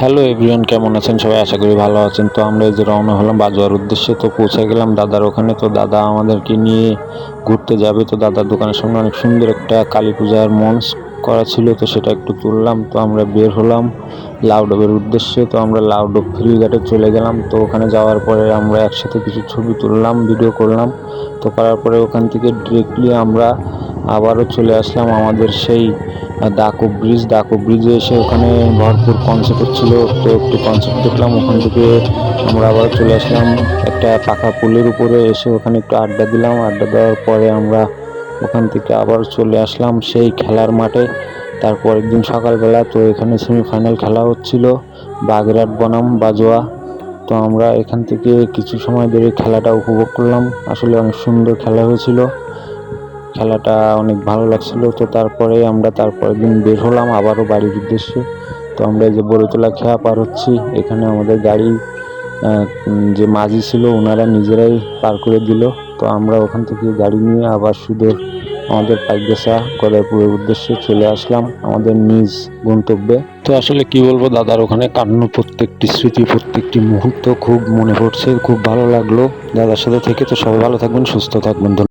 Hello everyone, কেমন আছেন? সবাই আশা করি ভালো আছেন। তো আমরা এই যে রওনা হলাম বাজোয়ার উদ্দেশ্যে, তো পৌঁছে গেলাম দাদার ওখানে। তো দাদা আমাদেরকে নিয়ে ঘুরতে যাবে। তো দাদার দোকানের সামনে অনেক সুন্দর একটা কালী পূজার মঞ্চ করা ছিল, তো সেটা একটু তুললাম। তো আমরা বের হলাম লাউডবের উদ্দেশ্যে। তো আমরা লাউডব ফেরিঘাটে চলে গেলাম। তো ওখানে যাওয়ার পরে আমরা একসাথে কিছু ছবি তুললাম ভিডিও করলাম। তো করার পরে ওখান থেকে ডিরেক্টলি আমরা আবারও চলে আসলাম আমাদের সেই ডাকো ব্রিজ ডাকো ব্রিজে এসে ওখানে ভরপুর কনসেপ্ট হচ্ছিল তো একটু কনসেপ্ট দেখলাম, ওখান থেকে আমরা আবার চলে আসলাম। একটা পাকা পুলের উপরে এসে ওখানে একটু আড্ডা দিলাম। আড্ডা দেওয়ার পরে আমরা ওখান থেকে আবার চলে আসলাম সেই খেলার মাঠে। তারপরের দিন সকালবেলা তো এখানে সেমিফাইনাল খেলা হচ্ছিল, বাগেরহাট, বনাম, বাজোয়া। তো আমরা এখান থেকে কিছু সময় ধরে খেলাটা উপভোগ করলাম। আসলে অনেক সুন্দর খেলা হয়েছিল। খেলাটা অনেক ভালো লাগছিল। তো তারপরে আমরা তারপরের দিন বের হলাম, আবারও বাড়ির উদ্দেশ্যে। তো আমরা যে বড়তলা খেয়া পার হচ্ছি, এখানে আমাদের গাড়ি যে মাঝি ছিল ওনারা নিজেরাই পার করে দিল। তো আমরা ওখান থেকে গাড়ি নিয়ে আবার সুদূর আমাদের পাইকদেশা গদাইপুরের উদ্দেশ্যে চলে আসলাম আমাদের নিজ গন্তব্যে। তো আসলে কি বলব, দাদার ওখানে কান্না প্রত্যেকটি স্মৃতি, প্রত্যেকটি মুহূর্ত খুব মনে পড়ছে, খুব ভালো লাগল। দাদার সাথে থেকে তো সবাই ভালো থাকবেন, সুস্থ থাকবেন।